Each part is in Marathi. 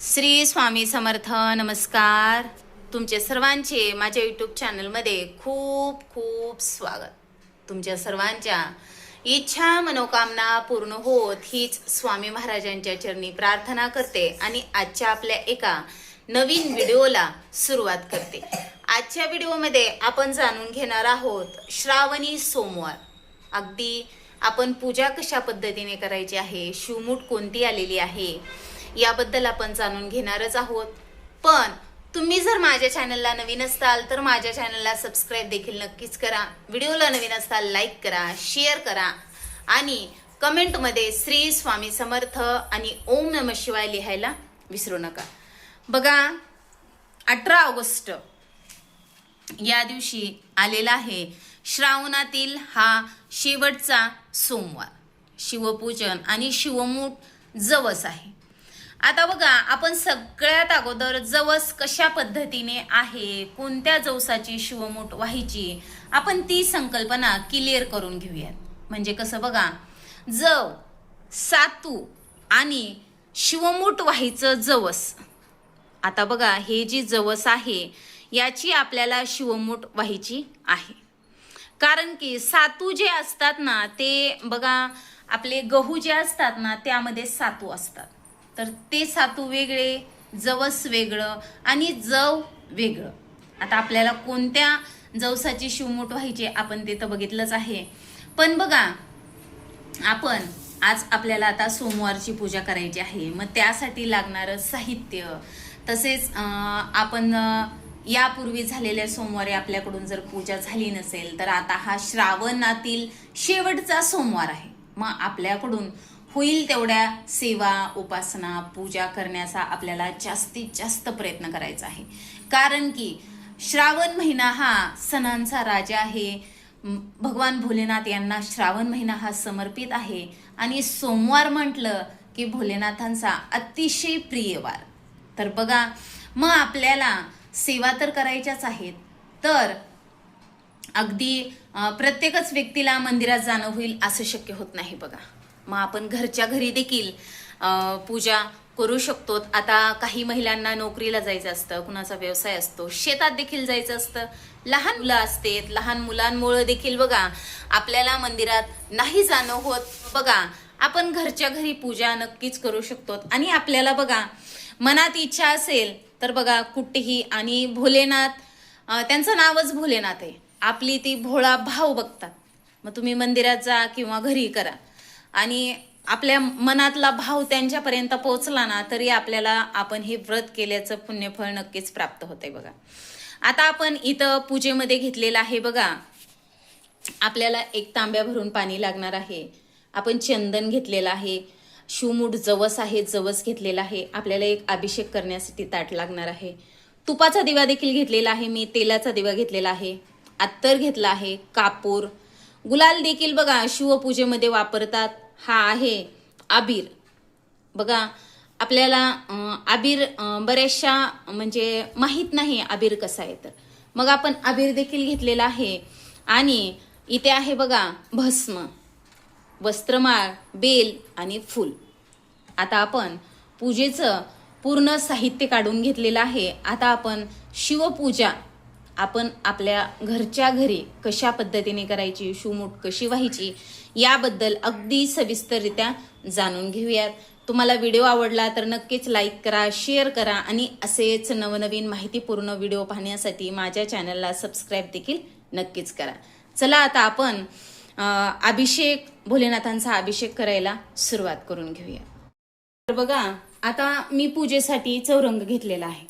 श्री स्वामी समर्थ नमस्कार. तुमचे सर्वांचे माझ्या यूट्यूब चॅनलमध्ये खूप खूप स्वागत. तुमच्या सर्वांच्या इच्छा मनोकामना पूर्ण होत हीच स्वामी महाराजांच्या चरणी प्रार्थना करते आणि आजच्या आपल्या एका नवीन व्हिडिओला सुरुवात करते. आजच्या व्हिडिओमध्ये आपण जाणून घेणार आहोत श्रावणी सोमवार. अगदी आपण पूजा कशा पद्धतीने करायची आहे? शिवमूठ कोणती आलेली आहे? याबद्दल आपण जाणून घेणारच आहोत. पण तुम्ही जर माझ्या चॅनलला नवीन असताल तर माझ्या चॅनलला सबस्क्राईब देखील नक्कीच करा. व्हिडिओला नवीन असताल लाईक करा शेअर करा. आणि कमेंटमध्ये श्री स्वामी समर्थ आणि ओम नम शिवाय लिहायला विसरू नका. बघा अठरा ऑगस्ट या दिवशी आलेला आहे श्रावणातील हा शेवटचा सोमवार. शिवपूजन आणि शिवमूठ जवस आहे. आता बघा आपण सगळ्यात अगोदर जवस कशा पद्धतीने आहे कोणत्या जवसाची शिवमूठ व्हायची आपण ती संकल्पना क्लिअर करून घेऊयात. म्हणजे कसं बघा जव सातू आणि शिवमूठ व्हायचं जवस. आता बघा हे जी जवस आहे याची आपल्याला शिवमूठ व्हायची आहे. कारण की सातू जे असतात ना ते बघा आपले गहू जे असतात ना त्यामध्ये सातू असतात. तर ते सातू वेगळे जवस वेगळं आणि जव वेगळं. आता आपल्याला कोणत्या जवसाची शिवमूठ व्हायची आपण ते तर बघितलंच आहे. पण बघा आपण आज आपल्याला आता सोमवारची पूजा करायची आहे. मग त्यासाठी लागणारं साहित्य तसेच आपण यापूर्वी झालेल्या सोमवारी आपल्याकडून जर पूजा झाली नसेल तर आता हा श्रावणातील शेवटचा सोमवार आहे. मग आपल्याकडून होईल तेवढ्या सेवा उपासना पूजा करण्याचा आपल्याला जास्तीत जास्त प्रयत्न करायचा आहे. कारण की श्रावण महिना हा सणांचा राजा आहे. भगवान भोलेनाथ यांना श्रावण महिना हा समर्पित आहे. आणि सोमवार म्हटलं की भोलेनाथांचा अतिशय प्रिय वार. तर बघा मग आपल्याला सेवा तर करायच्याच आहेत. तर अगदी प्रत्येकच व्यक्तीला मंदिरात जाणं होईल असं शक्य होत नाही बघा. मग आपण घरच्या घरी देखील पूजा करू शकतो. आता काही महिलांना नोकरीला जायचं असतं कुणाचा व्यवसाय असतो शेतात देखील जायचं असतं. लहान मुलं असतात लहान मुलांमुळे देखील बघा आपल्याला मंदिरात नाही जाणं होत. बघा आपण घरच्या घरी पूजा नक्कीच करू शकतो. आणि आपल्याला बघा मनात इच्छा असेल तर बघा कुठेही आणि भोलेनाथ त्यांचं नावच भोलेनाथ आहे. आपली ती भोळा भाव बघतात. मग तुम्ही मंदिरात जा किंवा घरी करा. आणि आपल्या मनातला भाव त्यांच्यापर्यंत पोहोचला ना तरी आपल्याला आपण हे व्रत केल्याचं पुण्यफळ नक्कीच प्राप्त होतंय बघा. आता आपण इथं पूजेमध्ये घेतलेलं आहे बघा. आपल्याला एक तांब्या भरून पाणी लागणार आहे. आपण चंदन घेतलेलं आहे. शिवमूठ जवस आहे जवस घेतलेला आहे. आपल्याला एक अभिषेक करण्यासाठी ताट लागणार आहे. तुपाचा दिवा देखील घेतलेला आहे. मी तेलाचा दिवा घेतलेला आहे. अत्तर घेतला आहे. कापूर गुलाल देखील बघा शिवपूजेमध्ये वापरतात. हा आहे आबीर. बघा आपल्याला अं, आबीर बऱ्याचशा म्हणजे माहीत नाही आबीर कसा आहे तर. मग आपण आबीर देखील घेतलेला आहे. आणि इथे आहे बघा भस्म वस्त्रमाळ बेल आणि फूल. आता आपण पूजेचं पूर्ण साहित्य काढून घेतलेलं आहे. आता आपण शिवपूजा आपण आपल्या घरच्या घरी कशा पद्धतीने करायची शिवमूठ कशी व्हायची याबद्दल अगदी सविस्तररित्या जाणून घेऊयात. तुम्हाला व्हिडिओ आवडला तर नक्कीच लाईक करा शेअर करा आणि असेच नवनवीन माहितीपूर्ण व्हिडिओ पाहण्यासाठी माझ्या चॅनलला सबस्क्राईब देखील नक्कीच करा. चला आता आपण अभिषेक भोलेनाथांचा अभिषेक करायला सुरुवात करून घेऊया. तर बघा आता मी पूजेसाठी चौरंग घेतलेला आहे.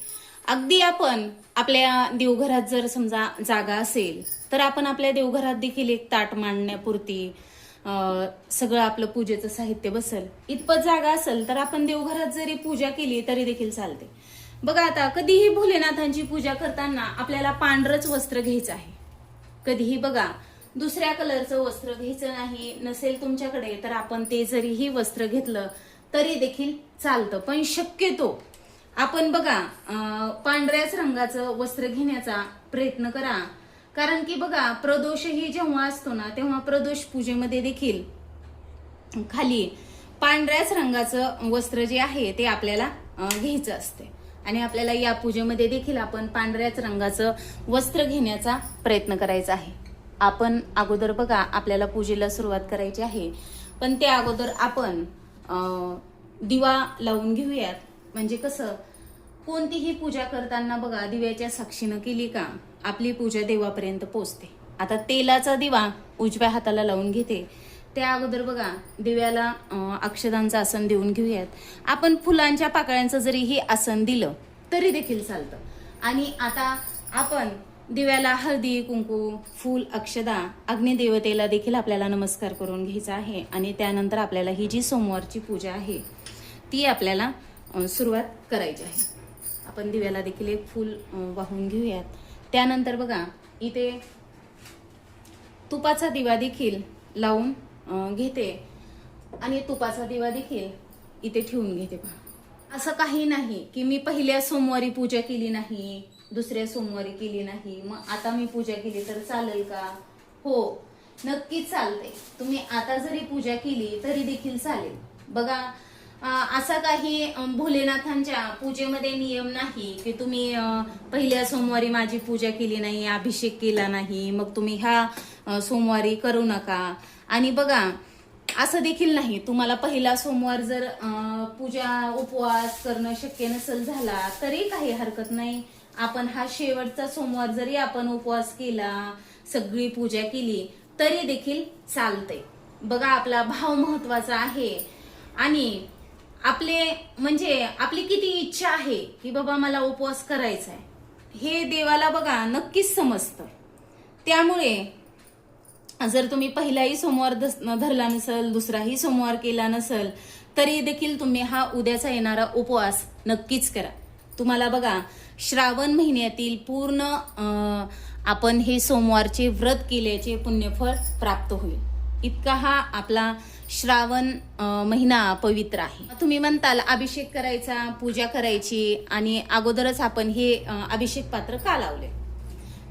अगदी आपण आपल्या देवघरात जर समजा जागा असेल तर आपण आपल्या देवघरात देखील एक ताट मांडण्यापुरती सगळं आपलं पूजेचं साहित्य बसल. इतपत जागा असेल तर आपण देवघरात जरी पूजा केली तरी देखील चालते. बघा आता कधीही भोलेनाथांची पूजा करताना आपल्याला पांढरंच वस्त्र घ्यायचं आहे. कधीही बघा दुसऱ्या कलरचं वस्त्र घ्यायचं नाही नसेल तुमच्याकडे तर आपण ते जरीही वस्त्र घेतलं तरी देखील चालतं. पण शक्यतो आपण बघा पांढऱ्याच रंगाचं वस्त्र घेण्याचा प्रयत्न करा. कारण की बघा प्रदोषही जेव्हा असतो ना तेव्हा प्रदोष पूजेमध्ये देखील खाली पांढऱ्याच रंगाचं वस्त्र जे आहे ते आपल्याला घ्यायचं असते. आणि आपल्याला या पूजेमध्ये देखील आपण पांढऱ्याच रंगाचं वस्त्र घेण्याचा प्रयत्न करायचा आहे. आपण अगोदर बघा आपल्याला पूजेला सुरुवात करायची आहे. पण त्या अगोदर आपण दिवा लावून घेऊयात. म्हणजे कसं? कोणतीही पूजा करताना बघा दिव्याच्या साक्षीनं केली का आपली पूजा देवापर्यंत पोचते. आता तेलाचा दिवा उजव्या हाताला लावून घेते. त्या अगोदर बघा दिव्याला अक्षदांचं आसन देऊन घेऊयात. आपण फुलांच्या पाकळ्यांचं जरी हे आसन दिलं तरी देखील चालतं. आणि आता आपण दिव्याला हळदी कुंकू फूल अक्षदा अग्निदेवतेला देखील आपल्याला नमस्कार करून घ्यायचा आहे. आणि त्यानंतर आपल्याला ही जी सोमवारची पूजा आहे ती आपल्याला सुरुवात करायची आहे. आपण दिव्याला देखील एक फूल वाहून घेऊयात. त्यानंतर बघा इथे तुपाचा दिवा देखील लावून घेते. आणि तुपाचा दिवा देखील इथे ठेवून घेते पहा असं काही नाही की मी पहिल्या सोमवारी पूजा केली नाही दुसऱ्या सोमवारी केली नाही. मग आता मी पूजा केली तर चालेल का? हो नक्कीच चालते तुम्ही आता जरी पूजा केली तरी देखील चालेल. बघा असा काही भोलेनाथांच्या पूजेमध्ये नियम नाही की तुम्ही पहिल्या सोमवारी माझी पूजा केली नाही अभिषेक केला नाही मग तुम्ही ह्या सोमवारी करू नका. आणि बघा असं देखील नाही. तुम्हाला पहिला सोमवार जर पूजा उपवास करणं शक्य नसेल झाला तरी काही हरकत नाही. आपण हा शेवटचा सोमवार जरी आपण उपवास केला सगळी पूजा केली तरी देखील चालते बघा आपला भाव महत्त्वाचा आहे. आणि आपले म्हणजे आपली किती इच्छा आहे की बाबा मला उपवास करायचा आहे. हे देवाला बघा नक्कीच समजतं. त्यामुळे जर तुम्ही पहिलाही सोमवार धरला नसेल दुसराही सोमवार केला नसेल तरी देखील तुम्ही हा उद्याचा येणारा उपवास नक्कीच करा. तुम्हाला बघा श्रावण महिन्यातील पूर्ण आपण हे सोमवारचे व्रत केल्याचे पुण्यफळ प्राप्त होईल. इतका हा आपला श्रावण महिना पवित्र आहे. तुम्ही म्हणताल अभिषेक करायचा पूजा करायची आणि अगोदरच आपण हे अभिषेक पात्र का लावले?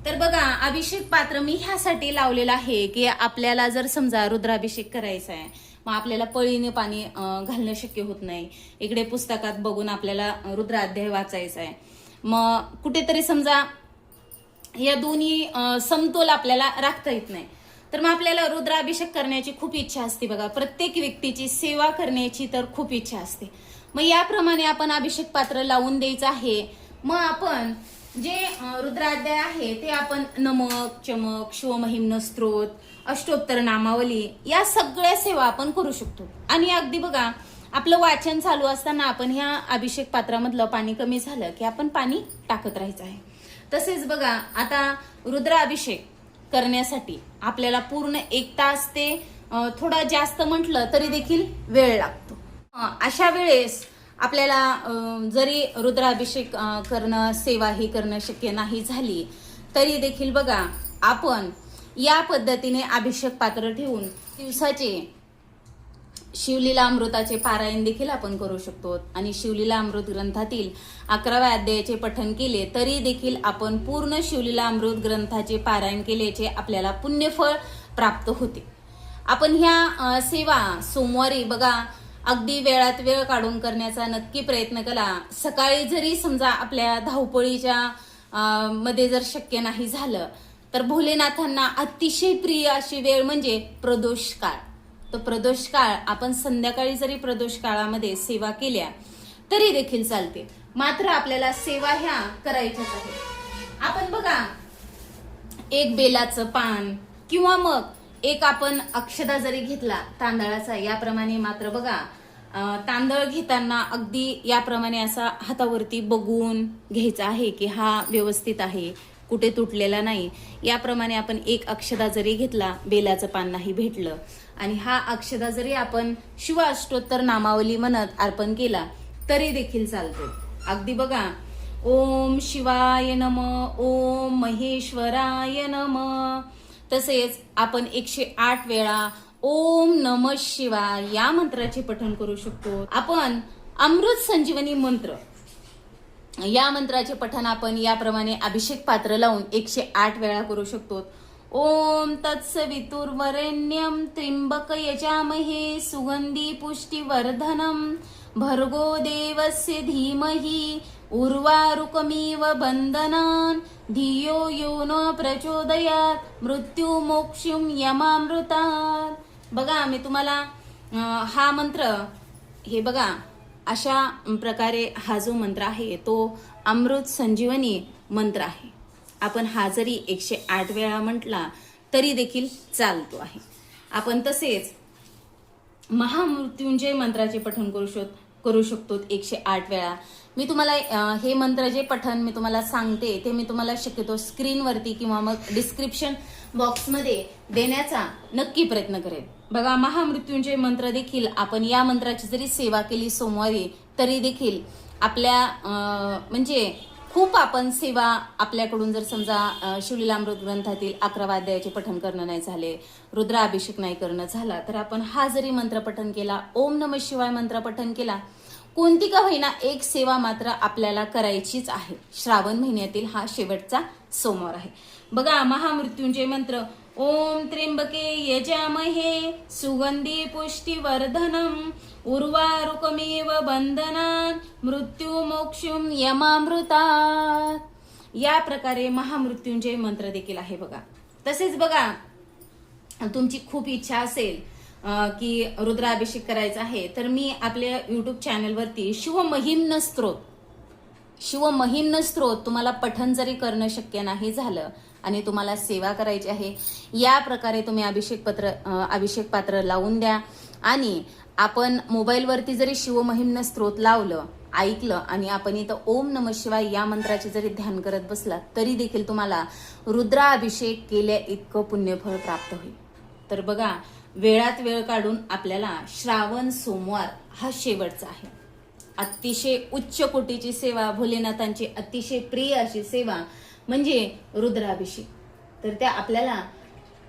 तर बघा अभिषेक पात्र मी ह्यासाठी लावलेलं आहे की आपल्याला जर समजा रुद्राभिषेक करायचा आहे मग आपल्याला पळीने पाणी घालणं शक्य होत नाही. इकडे पुस्तकात बघून आपल्याला रुद्राध्याय वाचायचा आहे. मग कुठेतरी समजा या दोन्ही समतोल आपल्याला राखता येत नाही. तर मग आपल्याला रुद्राभिषेक करण्याची खूप इच्छा असते बघा. प्रत्येक व्यक्तीची सेवा करण्याची तर खूप इच्छा असते. मग याप्रमाणे आपण अभिषेक पात्र लावून द्यायचं आहे. मग आपण जे रुद्राध्याय आहे ते आपण नमक चमक शिवमहिम्न स्त्रोत अष्टोत्तर नामावली या सगळ्या सेवा आपण करू शकतो. आणि अगदी बघा आपलं वाचन चालू असताना आपण ह्या अभिषेक पात्रामधलं पाणी कमी झालं की आपण पाणी टाकत राहायचं आहे. तसेच बघा आता रुद्राभिषेक. करण्यासाठी आपल्याला पूर्ण एक तास ते थोडा जास्त म्हटलं तरी देखील वेळ लागतो. अशा वेळेस आपल्याला जरी रुद्राभिषेक करणं सेवा ही करणं शक्य नाही झाली तरी देखील बघा आपण या पद्धतीने अभिषेक पात्र ठेवून दिवसाचे शिवलीला अमृताचे पारायण देखील आपण करू शकतो. आणि शिवलीला अमृत ग्रंथातील अकराव्या अध्यायाचे पठन केले तरी देखील आपण पूर्ण शिवलीला अमृत ग्रंथाचे पारायण केल्याचे आपल्याला पुण्यफळ प्राप्त होते. आपण ह्या सेवा सोमवारी बघा अगदी वेळात वेळ काढून करण्याचा नक्की प्रयत्न करा. सकाळी जरी समजा आपल्या धावपळीच्या मध्ये जर शक्य नाही झालं तर भोलेनाथांना अतिशय प्रिय अशी वेळ म्हणजे प्रदोष काळ तो प्रदोष काळ आपण संध्याकाळी जरी प्रदोष काळामध्ये सेवा केल्या तरी देखील चालते. मात्र आपल्याला सेवा ह्या करायच्याच आहेत. आपण बघा एक बेलाचं पान किंवा मग एक आपण अक्षदा जरी घेतला तांदळाचा याप्रमाणे मात्र बघा तांदळ घेताना अगदी याप्रमाणे असा हातावरती बघून घ्यायचा आहे की हा व्यवस्थित आहे कुठे तुटलेला नाही. याप्रमाणे आपण एक अक्षदा जरी घेतला बेलाचं पान नाही भेटलं आणि हा अक्षदा जरी आपण शिव अष्टोत्तर नामावली म्हणत अर्पण केला तरी देखील चालतो अगदी बघा ओम शिवाय नम ओम महेश्वराय नम. तसेच आपण एकशे आठ वेळा ओम नम शिवाय या मंत्राचे पठण करू शकतो. आपण अमृत संजीवनी मंत्र या मंत्राचे पठण आपण याप्रमाणे अभिषेक पात्र लावून एकशे आठ वेळा करू शकतो. ओम तत्सवितुर्वरेण्यम त्रिंबक यजामहे सुगंधी पुष्टिवर्धनम भर्गो देवस्य धीमहि उर्वारुकमिव बन्धनान्। धियो यो न प्रचोदयात् मृत्युमोक्षुं यमामृतात्। बघा मी तुम्हाला हा मंत्र हे बघा अशा प्रकारे हा जो मंत्र आहे तो अमृत संजीवनी मंत्र आहे. आपण हा जरी एकशे आठ वेळा म्हटला तरी देखील चालतो आहे. आपण तसेच महामृत्युंजय मंत्राचे पठण करू शक करू शकतो एकशे आठ वेळा. मी तुम्हाला हे मंत्र जे पठण मी तुम्हाला सांगते ते मी तुम्हाला शक्यतो स्क्रीनवरती किंवा मग डिस्क्रिप्शन बॉक्समध्ये देण्याचा नक्की प्रयत्न करेन. बघा महामृत्युंजय मंत्र देखील आपण या मंत्राची जरी सेवा केली सोमवारी तरी देखील आपल्या म्हणजे खूप आपण सेवा आपल्याकडून जर समजा शिवलीलामृत ग्रंथातील अकरा वाद्याचे पठण करणं नाही झाले रुद्राभिषेक नाही करणं झाला तर आपण हा जरी मंत्र पठण केला ओम नम शिवाय मंत्र पठण केला कोणती का होईना एक सेवा मात्र आपल्याला करायचीच आहे. श्रावण महिन्यातील हा शेवटचा सोमवार आहे. बघा महामृत्युंजय मंत्र ओम त्र्यंबके यजामहे सुगंधी पुष्टिवर्धनम उर्वारुकमेव बंधनान मृत्यू मोक्षुम यमामृता या प्रकारे महामृत्युंजय मंत्र देखील आहे बघा. तसेच बघा तुमची खूप इच्छा असेल की रुद्राभिषेक करायचा आहे तर मी आपल्या युट्यूब चॅनलवरती शिवमहिम्न स्त्रोत शिवमहिम्न स्त्रोत तुम्हाला पठन जरी करणं शक्य नाही झालं आणि तुम्हाला सेवा करायची आहे. या प्रकारे तुम्ही अभिषेक पत्र अभिषेक पात्र लावून द्या. आणि आपण मोबाईलवरती जरी शिवमहिम्न स्त्रोत लावलं ऐकलं आणि आपण इथं ओम नम शिवाय या मंत्राचे जरी ध्यान करत बसला तरी देखील तुम्हाला रुद्राभिषेक केल्या इतकं पुण्यफळ प्राप्त होईल. तर बघा वेळात वेळ काढून आपल्याला श्रावण सोमवार हा शेवटचा आहे. अतिशय उच्च कोटीची सेवा भोलेनाथांची अतिशय प्रिय अशी सेवा म्हणजे रुद्राभिषेक. तर त्या आपल्याला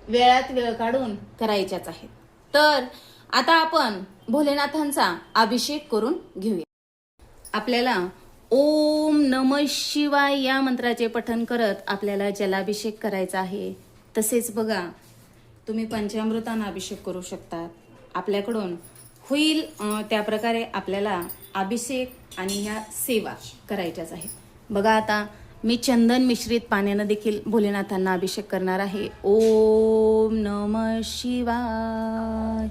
वेळात वेळ काढून करायच्याच आहेत. तर आता आपण भोलेनाथांचा अभिषेक करून घेऊया. आपल्याला ओम नम शिवाय या मंत्राचे पठन करत आपल्याला जलाभिषेक करायचा आहे. तसेच बघा तुम्ही पंचामृतांना अभिषेक करू शकतात. आपल्याकडून होईल त्या प्रकारे आपल्याला अभिषेक आणि ह्या सेवा करायच्याच आहेत. बघा आता मी चंदन मिश्रित पाण्यानं देखील भोलेनाथांना अभिषेक करणार आहे. ओम नम शिवाय.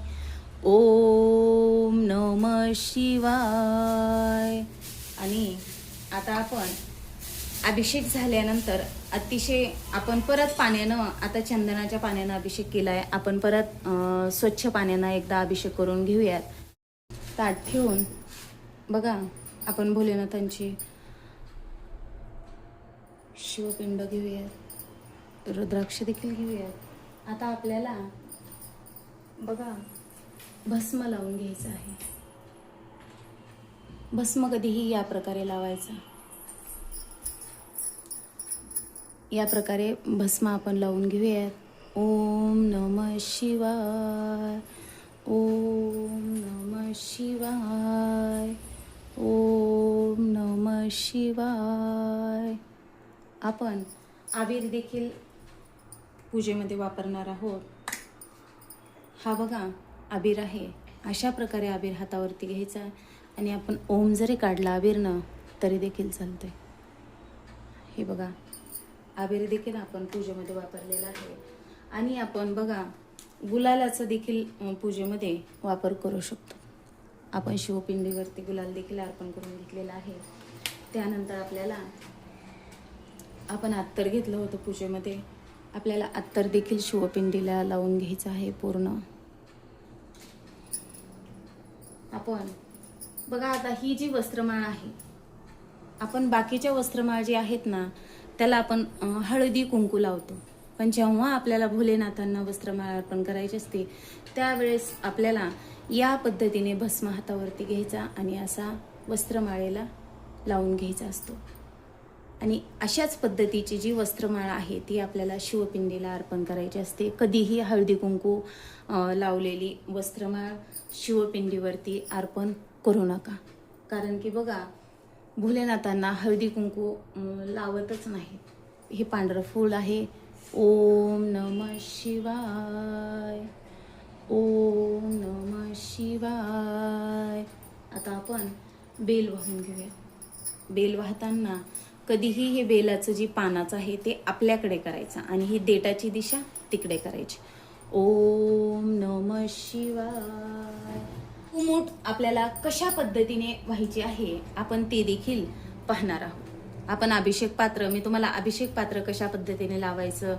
ओम नम शिवाय. आणि आता आपण अभिषेक झाल्यानंतर अतिशय आपण परत पाण्यानं आता चंदनाच्या पाण्यानं अभिषेक केला आहे आपण परत स्वच्छ पाण्यानं एकदा अभिषेक करून घेऊयात. ताट ठेवून बघा आपण भोलेनाथांची शिवपिंड घेऊयात. रुद्राक्ष देखील घेऊयात. आता आपल्याला बघा भस्म लावून घ्यायचं आहे. भस्म कधीही या प्रकारे लावायचा. या प्रकारे भस्म आपण लावून घेऊयात. ओम नम शिवाय. ओम नम शिवाय. ओम नम शिवाय. आपण आबीर देखील पूजेमध्ये वापरणार आहोत. हा बघा आबीर आहे. अशा प्रकारे आबीर हातावरती घ्यायचा आणि आपण ओम जरी काढला आबीरनं तरी देखील चालतं आहे हे बघा आबीर देखील आपण पूजेमध्ये वापरलेला आहे. आणि आपण बघा गुलालाचं देखील पूजेमध्ये वापर करू शकतो. आपण शिवपिंडीवरती गुलाल देखील अर्पण करून घेतलेला आहे. त्यानंतर आपल्याला आपण अत्तर घेतलं होतं पूजेमध्ये. आपल्याला अत्तर देखील शिवपिंडीला लावून घ्यायचं आहे पूर्ण. आपण बघा आता ही जी वस्त्रमाळ आहे आपण बाकीच्या वस्त्रमाळ जी आहेत ना त्याला आपण हळदी कुंकू लावतो. पण जेव्हा आपल्याला भोलेनाथांना वस्त्रमाळ अर्पण करायची असते त्यावेळेस आपल्याला या पद्धतीने भस्म हातावरती घ्यायचा आणि असा वस्त्रमाळेला लावून घ्यायचा असतो. आणि अशाच पद्धतीची जी वस्त्रमाळा आहे ती आपल्याला शिवपिंडीला अर्पण करायची असते. कधीही हळदी कुंकू लावलेली वस्त्रमाळ शिवपिंडीवरती अर्पण करू नका. कारण की बघा भोलेनाथांना हळदी कुंकू लावतच नाहीत. हे पांढरं फूल आहे. ओम नम शिवाय. ओम नम शिवाय. आता आपण बेल वाहून घेऊया. बेल वाहताना कधीही हे बेलाचं जी पानाचं आहे ते आपल्याकडे करायचं आणि ही देटाची दिशा तिकडे करायची. ओम नम शिवाय. कुमूट आपल्याला कशा पद्धतीने व्हायची आहे आपण ते देखील पाहणार आहोत. आपण अभिषेक पात्र मी तुम्हाला अभिषेक पात्र कशा पद्धतीने लावायचं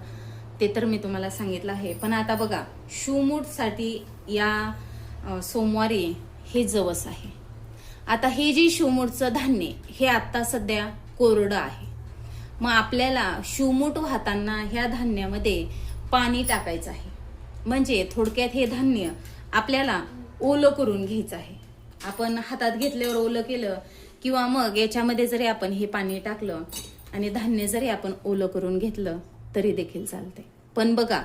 ते तर मी तुम्हाला सांगितलं आहे. पण आता बघा शिवमूठसाठी या सोमवारी हे जवस आहे. आता हे जे शिवमूठचं धान्य हे आत्ता सध्या कोरडं आहे. मग आपल्याला शिवमूठ वाहताना ह्या धान्यामध्ये पाणी टाकायचं आहे. म्हणजे थोडक्यात हे धान्य आपल्याला ओलं करून घ्यायचं आहे. आपण हातात घेतल्यावर ओलं केलं किंवा मग याच्यामध्ये जरी आपण हे पाणी टाकलं आणि धान्य जरी आपण ओलं करून घेतलं तरी देखील चालते पण बघा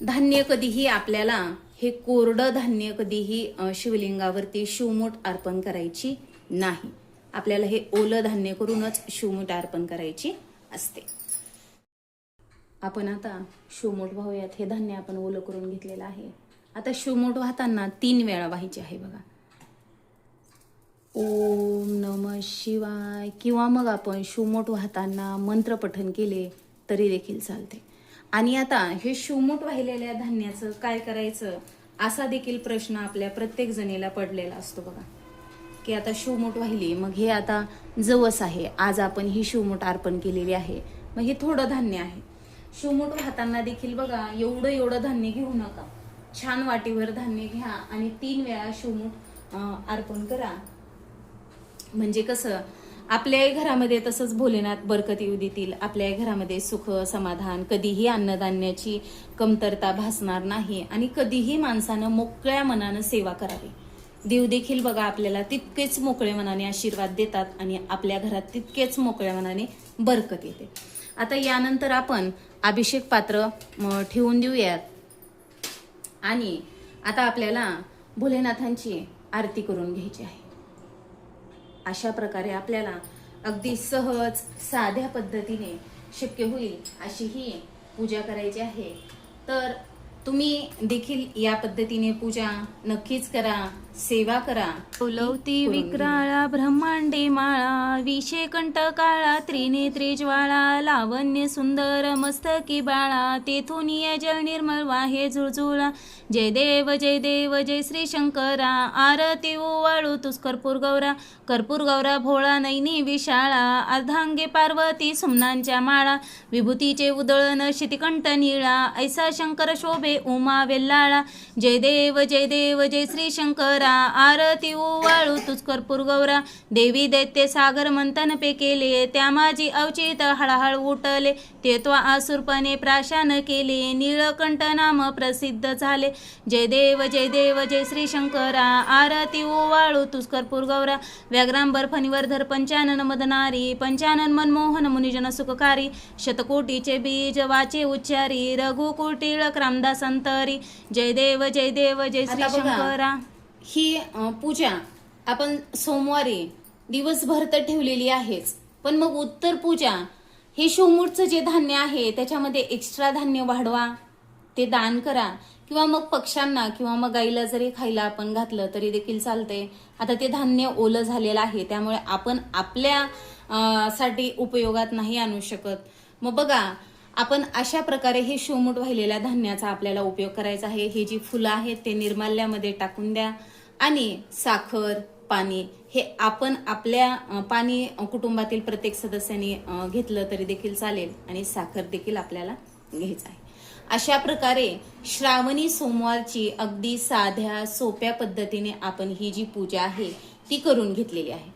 धान्य कधीही आपल्याला हे कोरडं धान्य कधीही शिवलिंगावरती शिवमूठ अर्पण करायची नाही. आपल्याला हे ओलं धान्य करूनच शिवमूठ अर्पण करायची असते. आपण आता शिवमूठ वाहूयात. हे धान्य आपण ओलं करून घेतलेलं आहे. आता शिवमूठ वाहताना तीन वेळा व्हायची आहे बघा. ओम नम शिवाय. किंवा मग आपण शिवमूठ वाहताना मंत्रपठन केले तरी देखील चालते. आणि आता हे शिवमूठ वाहिलेल्या धान्याचं काय करायचं? असा देखील प्रश्न आपल्या प्रत्येक जणीला पडलेला असतो बघा. की आता शिवमूठ वाहिली मग हे आता जवस आहे. आज आपण ही शिवमूठ अर्पण केलेली आहे. मग हे थोडं धान्य आहे. शिवमूठ वाहताना देखील बघा एवढं एवढं धान्य घेऊ नका. छान वाटीवर धान्य घ्या आणि तीन वेळा शिवमूठ अं, अर्पण करा. म्हणजे कसं आपल्याही घरामध्ये तसंच भोलेनाथ बरकत येऊ देतील. आपल्याही घरामध्ये सुख समाधान कधीही अन्नधान्याची कमतरता भासणार नाही आणि कधीही माणसानं मोकळ्या मनानं सेवा करावी. देव देखील बघा आपल्याला तितकेच मोकळ्या मनाने आशीर्वाद देतात आणि आपल्या घरात तितकेच मोकळ्या मनाने बरकत येते. आता यानंतर आपण अभिषेक पात्र ठेवून देऊयात आणि आता आपल्याला भोलेनाथांची आरती करून घ्यायची आहे. अशा प्रकारे आपल्याला अगदी सहज साध्या पद्धतीने शक्य होईल अशी ही पूजा करायची आहे. तर तुम्ही देखील या पद्धतीने पूजा नक्कीच करा सेवा करा. घ्या. विक्राळा ब्रह्मांडे माळा विषे कंठ काळा त्रिनेत्री ज्वाळा लावण्य सुंदर मस्तकी बाळा तेथून जल निर्मळ वाहे झुळझुळा. जय देव जय देव जय श्री शंकरा. आरती ओवाळू तुस कर्पूर गौरा कर्पूर गौरा भोळा नैनी विशाळा. अर्धांगे पार्वती सुमनांच्या माळा. विभूतीचे उदळण शितिकंठ निळा. ऐसा शंकर शोभे उमा वेल्लाळा जय देव जय देव जय श्री शंकरा आरती ओवाळू तुझ कर्पूर गौरा देवी दैत्य सागर मंथन पे केले त्या माझी अवचित हळहळ उठले ते त्वा आसुरपणे प्राशान केले निळकंठ नाम प्रसिद्ध झाले जय देव जय देव जय श्री शंकरा आरती ओवाळू तुझ कर्पूर गौरा व्याघ्रांबर फणीवर्धर पंचानन मदनारी पंचानन मनमोहन मुनिजन सुखकारी शतकोटीचे बीज वाचे उच्चारी रघुकुटीळ क्रामदास अंतरी जय देव जय देव जय श्री आता बघा. शंकरा ही अ, पूजा आपण सोमवारी दिवसभर तर ठेवलेली आहेच. पण मग उत्तर पूजा हे शिवमूठचं जे धान्य आहे त्याच्यामध्ये एक्स्ट्रा धान्य वाढवा. ते दान करा. किंवा मग पक्ष्यांना किंवा मग गाईला जरी खायला आपण घातलं तरी देखील चालते आता ते धान्य ओलं झालेलं आहे त्यामुळे आपण आपल्या अ, साठी उपयोगात नाही आणू शकत. मग बघा आपण अशा प्रकारे हे शिवमूठ वाहिलेल्या धान्याचा आपल्याला उपयोग करायचा आहे. हे जी फुलं आहेत ते निर्माल्यामध्ये टाकून द्या. आणि साखर पाणी हे आपण आपल्या पाणी कुटुंबातील प्रत्येक सदस्याने घेतलं तरी देखील चालेल आणि साखर देखील आपल्याला घ्यायचं आहे. अशा प्रकारे श्रावणी सोमवारची अगदी साध्या सोप्या पद्धतीने आपण ही जी पूजा आहे ती करून घेतलेली आहे.